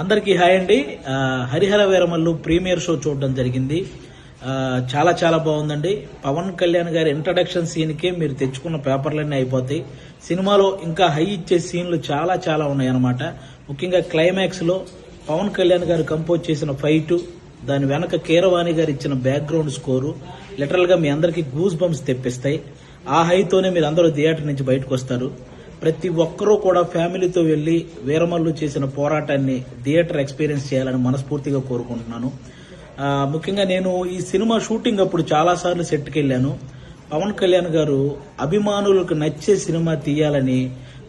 అందరికీ హాయ్ అండి. Harihara Veeramallu premiere show చూడడం జరిగింది. చాలా చాలా బాగుందండి. పవన్ కళ్యాణ్ గారి ఇంట్రడక్షన్ సీన్కే మీరు తెచ్చుకున్న పేపర్లన్నీ అయిపోతాయి. సినిమాలో ఇంకా హై ఇచ్చే సీన్లు చాలా చాలా ఉన్నాయి అన్నమాట ముఖ్యంగా క్లైమాక్స్లో పవన్ కళ్యాణ్ గారు కంపోజ్ చేసిన ఫైటు దాని వెనక కీరవాణి గారు ఇచ్చిన బ్యాక్గ్రౌండ్ స్కోరు లిటరల్గా మీ అందరికీ గూస్ బంప్స్ తెప్పిస్తాయి. ఆ హైతోనే మీరు అందరూ థియేటర్ నుంచి బయటకు వస్తారు. ప్రతి ఒక్కరూ కూడా ఫ్యామిలీతో వెళ్ళి వీరమల్లు చేసిన పోరాటాన్ని థియేటర్ ఎక్స్పీరియన్స్ చేయాలని మనస్ఫూర్తిగా కోరుకుంటున్నాను. ముఖ్యంగా నేను ఈ సినిమా షూటింగ్ అప్పుడు చాలా సార్లు సెట్కి వెళ్ళాను. పవన్ కళ్యాణ్ గారు అభిమానులకు నచ్చే సినిమా తీయాలని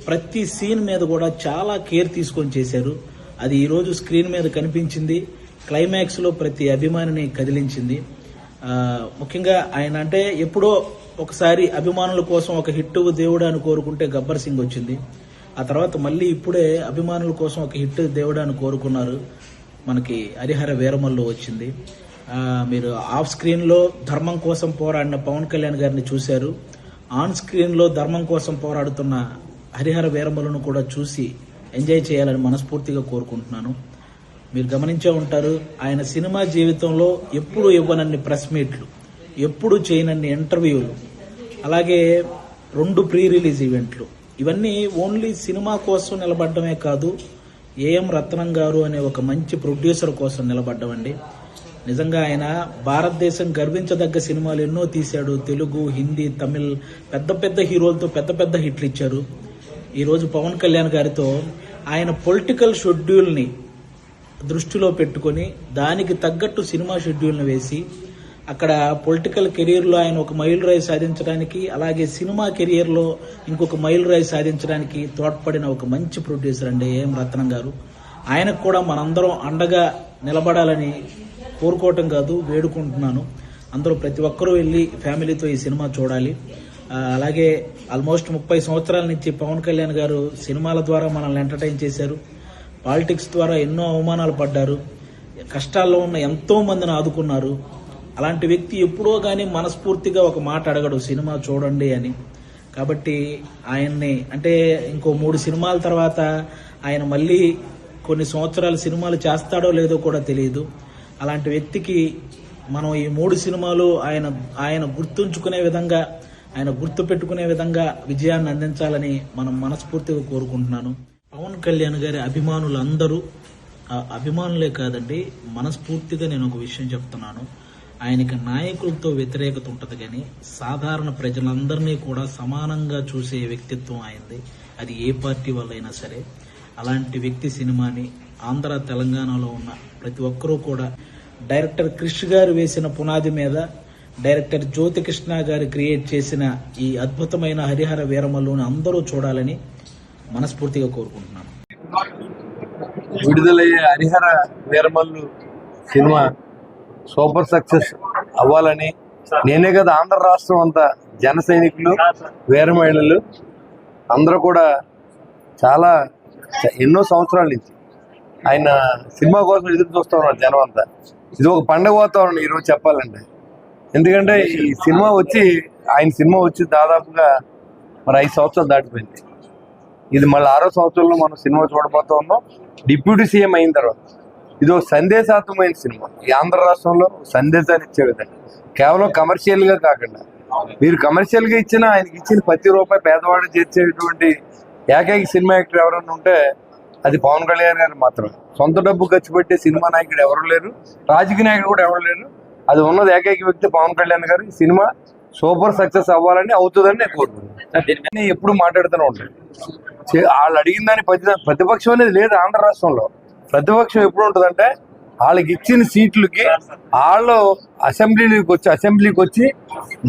ప్రతి సీన్ మీద కూడా చాలా కేర్ తీసుకొని చేశారు. అది ఈరోజు స్క్రీన్ మీద కనిపించింది. క్లైమాక్స్లో ప్రతి అభిమానిని కదిలించింది. ముఖ్యంగా ఆయన అంటే ఎప్పుడో ఒకసారి అభిమానుల కోసం ఒక హిట్ దేవుడు అని కోరుకుంటే గబ్బర్ సింగ్ వచ్చింది. ఆ తర్వాత మళ్ళీ ఇప్పుడే అభిమానుల కోసం ఒక హిట్ దేవుడు అని కోరుకున్నారు. మనకి హరిహర వీరమల్లు వచ్చింది. మీరు ఆఫ్ స్క్రీన్లో ధర్మం కోసం పోరాడిన పవన్ కళ్యాణ్ గారిని చూశారు. ఆన్ స్క్రీన్లో ధర్మం కోసం పోరాడుతున్న హరిహర వీరమలను కూడా చూసి ఎంజాయ్ చేయాలని మనస్ఫూర్తిగా కోరుకుంటున్నాను. మీరు గమనించే ఉంటారు ఆయన సినిమా జీవితంలో ఎప్పుడు ఇవ్వనన్ని ప్రెస్ మీట్లు ఎప్పుడు చేయనన్ని ఇంటర్వ్యూలు అలాగే రెండు ప్రీ రిలీజ్ ఈవెంట్లు. ఇవన్నీ ఓన్లీ సినిమా కోసం నిలబడ్డమే కాదు ఏఎం రత్నం గారు అనే ఒక మంచి ప్రొడ్యూసర్ కోసం నిలబడ్డమండి నిజంగా ఆయన భారతదేశం గర్వించదగ్గ సినిమాలు ఎన్నో తీశాడు. తెలుగు హిందీ తమిళ్ పెద్ద పెద్ద హీరోలతో పెద్ద పెద్ద హిట్లు ఇచ్చారు. ఈరోజు పవన్ కళ్యాణ్ గారితో ఆయన పొలిటికల్ షెడ్యూల్ని దృష్టిలో పెట్టుకొని దానికి తగ్గట్టు సినిమా షెడ్యూల్ని వేసి అక్కడ పొలిటికల్ కెరీర్లో ఆయన ఒక మైల్ రాయి సాధించడానికి అలాగే సినిమా కెరియర్లో ఇంకొక మైల్ రాయి సాధించడానికి తోడ్పడిన ఒక మంచి ప్రొడ్యూసర్ అండి ఏం రత్నం గారు. ఆయనకు కూడా మనందరం అండగా నిలబడాలని కోరుకోవటం కాదు వేడుకుంటున్నాను. అందరూ ప్రతి ఒక్కరూ వెళ్ళి ఫ్యామిలీతో ఈ సినిమా చూడాలి. అలాగే ఆల్మోస్ట్ ముప్పై సంవత్సరాల నుంచి పవన్ కళ్యాణ్ గారు సినిమాల ద్వారా మనల్ని ఎంటర్టైన్ చేశారు. పాలిటిక్స్ ద్వారా ఎన్నో అవమానాలు పడ్డారు. కష్టాల్లో ఉన్న ఎంతో మందిని ఆదుకున్నారు. అలాంటి వ్యక్తి ఎప్పుడో కానీ మనస్ఫూర్తిగా ఒక మాట అడగడు సినిమా చూడండి అని. కాబట్టి ఆయన్ని అంటే ఇంకో మూడు సినిమాల తర్వాత ఆయన మళ్ళీ కొన్ని సంవత్సరాలు సినిమాలు చేస్తాడో లేదో కూడా తెలియదు అలాంటి వ్యక్తికి మనం ఈ మూడు సినిమాలు ఆయన ఆయన గుర్తుంచుకునే విధంగా ఆయన గుర్తు పెట్టుకునే విధంగా విజయాన్ని అందించాలని మనం మనస్ఫూర్తిగా కోరుకుంటున్నాను. పవన్ కళ్యాణ్ గారి అభిమానులందరూ అభిమానులే కాదండి మనస్ఫూర్తిగా నేను ఒక విషయం చెప్తున్నాను. ఆయనకి నాయకులతో వ్యతిరేకత ఉంటుంది కానీ సాధారణ ప్రజలందరినీ కూడా సమానంగా చూసే వ్యక్తిత్వం ఆయనది. అది ఏ పార్టీ వాళ్ళైనా సరే. అలాంటి వ్యక్తి సినిమాని ఆంధ్ర తెలంగాణలో ఉన్న ప్రతి ఒక్కరూ కూడా డైరెక్టర్ క్రిష్ గారు వేసిన పునాది మీద డైరెక్టర్ జ్యోతి కృష్ణ గారు క్రియేట్ చేసిన ఈ అద్భుతమైన హరిహర వీరమల్లుని అందరూ చూడాలని మనస్ఫూర్తిగా కోరుకుంటున్నాను. విడుదలయ్యే Harihara Veeramallu cinema super success అవ్వాలని. నేనే కదా ఆంధ్ర రాష్ట్రం అంతా జన సైనికులు వీర మహిళలు అందరూ కూడా చాలా ఎన్నో సంవత్సరాల నుంచి. ఆయన సినిమా కోసం ఎదురు చూస్తూ ఉన్నారు జనం అంతా. ఇది ఒక పండగ వాతావరణం ఈరోజు చెప్పాలంటే. ఎందుకంటే ఈ సినిమా వచ్చి ఆయన సినిమా వచ్చి దాదాపుగా మరి ఐదు సంవత్సరాలు దాటిపోయింది. ఇది మళ్ళీ ఆరో సంవత్సరంలో మనం సినిమా చూడబోతా ఉన్నాం. డిప్యూటీ సీఎం అయిన తర్వాత. ఇది ఒక సందేశాత్మకమైన సినిమా. ఈ ఆంధ్ర రాష్ట్రంలో సందేశాన్ని ఇచ్చే విధంగా. కేవలం కమర్షియల్గా కాకుండా. మీరు కమర్షియల్గా ఇచ్చిన ఆయనకి ఇచ్చిన ప్రతి రూపాయి పేదవాడు చేర్చేటువంటి ఏకైక సినిమా యాక్టర్ ఎవరైనా ఉంటే అది పవన్ కళ్యాణ్ గారు మాత్రమే. సొంత డబ్బు ఖర్చు పెట్టే సినిమా నాయకుడు ఎవరు లేరు. రాజకీయ నాయకుడు కూడా ఎవరు లేరు. అది ఉన్నది ఏకైక వ్యక్తి పవన్ కళ్యాణ్ గారు. ఈ సినిమా సూపర్ సక్సెస్ అవ్వాలని అవుతుందని నేను కోరుకుంటున్నాను. ఎప్పుడు మాట్లాడుతూనే ఉంటాను. వాళ్ళు అడిగిన దాని ప్రతి ప్రతిపక్షం అనేది లేదు ఆంధ్ర రాష్ట్రంలో. ప్రతిపక్షం ఎప్పుడు ఉంటుందంటే వాళ్ళకి ఇచ్చిన సీట్లకి వాళ్ళు అసెంబ్లీకి వచ్చి అసెంబ్లీకి వచ్చి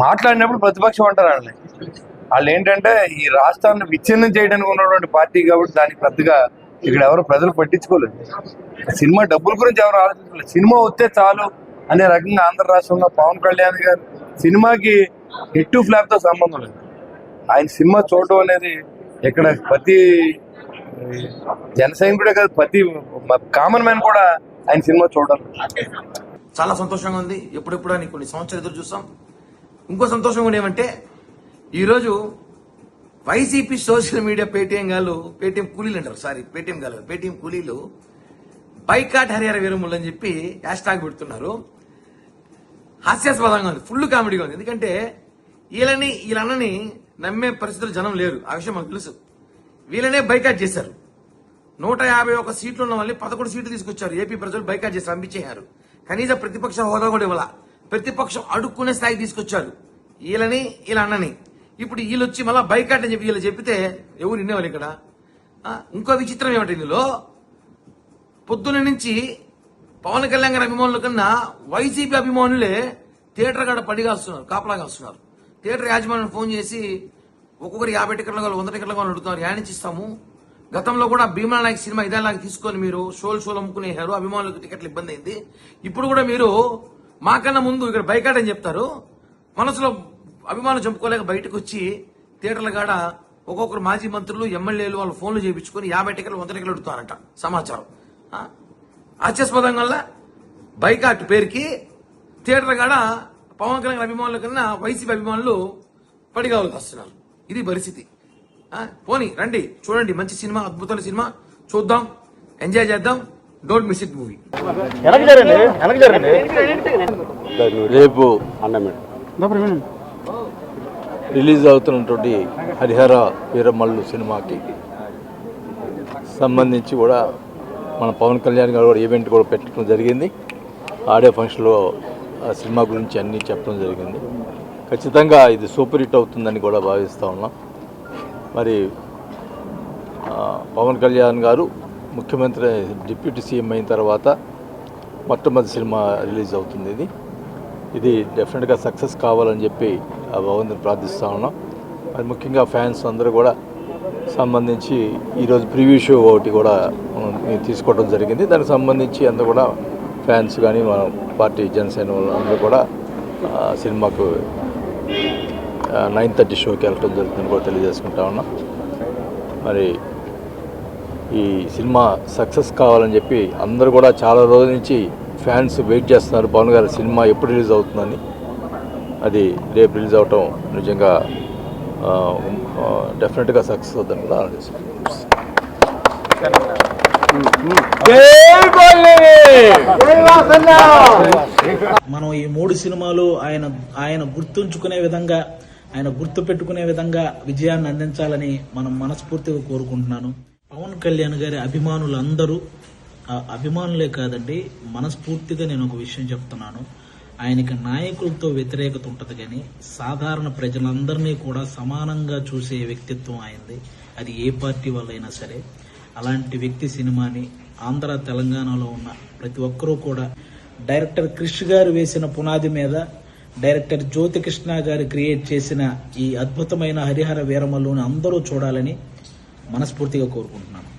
మాట్లాడినప్పుడు ప్రతిపక్షం అంటారు వాళ్ళని. వాళ్ళు ఏంటంటే ఈ రాష్ట్రాన్ని విచ్ఛిన్నం చేయడానికి ఉన్నటువంటి పార్టీ కాబట్టి దానికి పెద్దగా ఇక్కడ ఎవరు ప్రజలు పట్టించుకోలేదు. సినిమా డబ్బుల గురించి ఎవరు ఆలోచించలేదు. సినిమా వస్తే చాలు అనే రకంగా ఆంధ్ర రాష్ట్రంలో పవన్ కళ్యాణ్ గారు సినిమాకి హిట్ ఫ్లాప్తో సంబంధం లేదు. ఆయన సినిమా చూడటం అనేది ఇక్కడ ప్రతి జన సైనికుడే కాదు ప్రతి కామన్ మ్యాన్ కూడా ఆయన సినిమా చూడడం చాలా సంతోషంగా ఉంది. ఎప్పుడెప్పుడు అని కొన్ని సంవత్సరాలు ఎదురు చూస్తాం. ఇంకో సంతోషం కూడా ఏమంటే ఈరోజు వైసీపీ సోషల్ మీడియా పేటీఎం గాళ్ళు పేటీఎం కూలీలు అంటారు సారీ పేటీఎం గాళ్ళు పేటీఎం కూలీలు బైకాట్ హరిహర వీరములు అని చెప్పి హ్యాష్ ట్యాగ్ పెడుతున్నారు. హాస్యాస్పదంగా ఉంది ఫుల్ కామెడీగా ఉంది. ఎందుకంటే వీళ్ళని వీళ్ళన్నని నమ్మే పరిస్థితులు జనం లేరు. ఆ విషయం మనకు తెలుసు. వీళ్ళనే బైకాట్ చేశారు. నూట యాభై ఒక సీట్లు ఉన్న వాళ్ళని పదకొండు సీట్లు తీసుకొచ్చారు. ఏపీ ప్రజలు బైకాట్ చేసి పంపించేయారు కనీస ప్రతిపక్ష హోదా కూడా ఇవ్వాల. ప్రతిపక్షం అడుక్కునే స్థాయికి తీసుకొచ్చారు. వీళ్ళని వీళ్ళ అన్నని. ఇప్పుడు వీళ్ళు వచ్చి మళ్ళీ బైకాట్ అని చెప్పి వీళ్ళు చెప్పితే ఎవరు వినేవాళ్ళు ఇక్కడ? ఇంకో విచిత్రం ఏమిటి ఇందులో? పొద్దున నుంచి పవన్ కళ్యాణ్ గారి అభిమానుల కన్నా వైసీపీ అభిమానులే థియేటర్ కాడ పడిగాస్తున్నారు కాపలాగాలుస్తున్నారు థియేటర్ యాజమాన్యం ఫోన్ చేసి ఒక్కొక్కరు యాభై టికెట్ల కావాలి వంద టికెట్ల కావాలి అడుగుతున్నారు యానించి ఇస్తాము. గతంలో కూడా భీమా నాయక్ సినిమా ఇదేలాగా తీసుకొని మీరు షోలు షోలు అమ్ముకునేశారు అభిమానులకు టికెట్లు ఇబ్బంది అయింది ఇప్పుడు కూడా మీరు మాకన్నా ముందు ఇక్కడ బైకాట్ అని చెప్తారు. మనసులో అభిమానులు చంపుకోలేక బయటకు వచ్చి థియేటర్ల కాడ ఒక్కొక్కరు మాజీ మంత్రులు ఎమ్మెల్యేలు వాళ్ళు ఫోన్లు చేయించుకొని యాభై టికెట్లు వంద టికెట్లు అడుగుతారంట సమాచారం. ఆశ్చర్యస్పదం వల్ల బైకాట్ పేరుకి థియేటర్ కాడ పవన్ కళ్యాణ్ అభిమానుల కన్నా వైసీపీ అభిమానులు పడిగా వస్తున్నారు ఇది పరిస్థితి. ఆ? పోనీ రండి చూడండి మంచి సినిమా అద్భుతమైన సినిమా చూద్దాం ఎంజాయ్ చేద్దాం డోంట్ మిస్ ఇట్ మూవీ. రేపు రిలీజ్ అవుతున్నటువంటి హరిహర వీరమల్లు సినిమాకి సంబంధించి కూడా మన పవన్ కళ్యాణ్ గారు కూడా ఈవెంట్ కూడా పెట్టడం జరిగింది. ఆడియో ఫంక్షన్లో ఆ సినిమా గురించి అన్నీ చెప్పడం జరిగింది. ఖచ్చితంగా ఇది సూపర్ హిట్ అవుతుందని కూడా భావిస్తూ ఉన్నాం. మరి పవన్ కళ్యాణ్ గారు ముఖ్యమంత్రి డిప్యూటీ సీఎం అయిన తర్వాత మొట్టమొదటి సినిమా రిలీజ్ అవుతుంది ఇది. ఇది డెఫినెట్గా సక్సెస్ కావాలని చెప్పి ఆ భగవంతుని ప్రార్థిస్తూ ఉన్నాం. మరి ముఖ్యంగా ఫ్యాన్స్ అందరూ కూడా సంబంధించి ఈరోజు ప్రివ్యూ షో ఒకటి కూడా తీసుకోవడం జరిగింది. దానికి సంబంధించి అందరూ కూడా ఫ్యాన్స్ కానీ మన పార్టీ జనసేన వాళ్ళందరూ కూడా సినిమాకు నైన్ థర్టీ షోకి వెళ్ళడం జరుగుతుందని కూడా తెలియజేసుకుంటా ఉన్నాం. మరి ఈ సినిమా సక్సెస్ కావాలని చెప్పి అందరూ కూడా చాలా రోజుల నుంచి ఫ్యాన్స్ వెయిట్ చేస్తున్నారు. పవన్ గారి సినిమా ఎప్పుడు రిలీజ్ అవుతుందని. అది రేపు రిలీజ్ అవటం నిజంగా డెఫినెట్గా సక్సెస్ అవుతుందని కూడా మనం ఈ మూడు సినిమాలు ఆయన ఆయన గుర్తుంచుకునే విధంగా ఆయన గుర్తు పెట్టుకునే విధంగా విజయాన్ని అందించాలని మనం మనస్ఫూర్తిగా కోరుకుంటున్నాను. పవన్ కళ్యాణ్ గారి అభిమానులందరూ అందరూ అభిమానులే కాదండి మనస్ఫూర్తిగా నేను ఒక విషయం చెప్తున్నాను. ఆయనకి నాయకులతో వ్యతిరేకత ఉంటుంది కానీ సాధారణ ప్రజలందరినీ కూడా సమానంగా చూసే వ్యక్తిత్వం ఆయనది. అది ఏ పార్టీ వాళ్ళైనా సరే. అలాంటి వ్యక్తి సినిమాని ఆంధ్ర తెలంగాణలో ఉన్న ప్రతి ఒక్కరూ కూడా డైరెక్టర్ క్రిష్ గారు వేసిన పునాది మీద డైరెక్టర్ జ్యోతి కృష్ణ గారు క్రియేట్ చేసిన ఈ అద్భుతమైన హరిహర వీరమల్లును అందరూ చూడాలని మనస్ఫూర్తిగా కోరుకుంటున్నాను.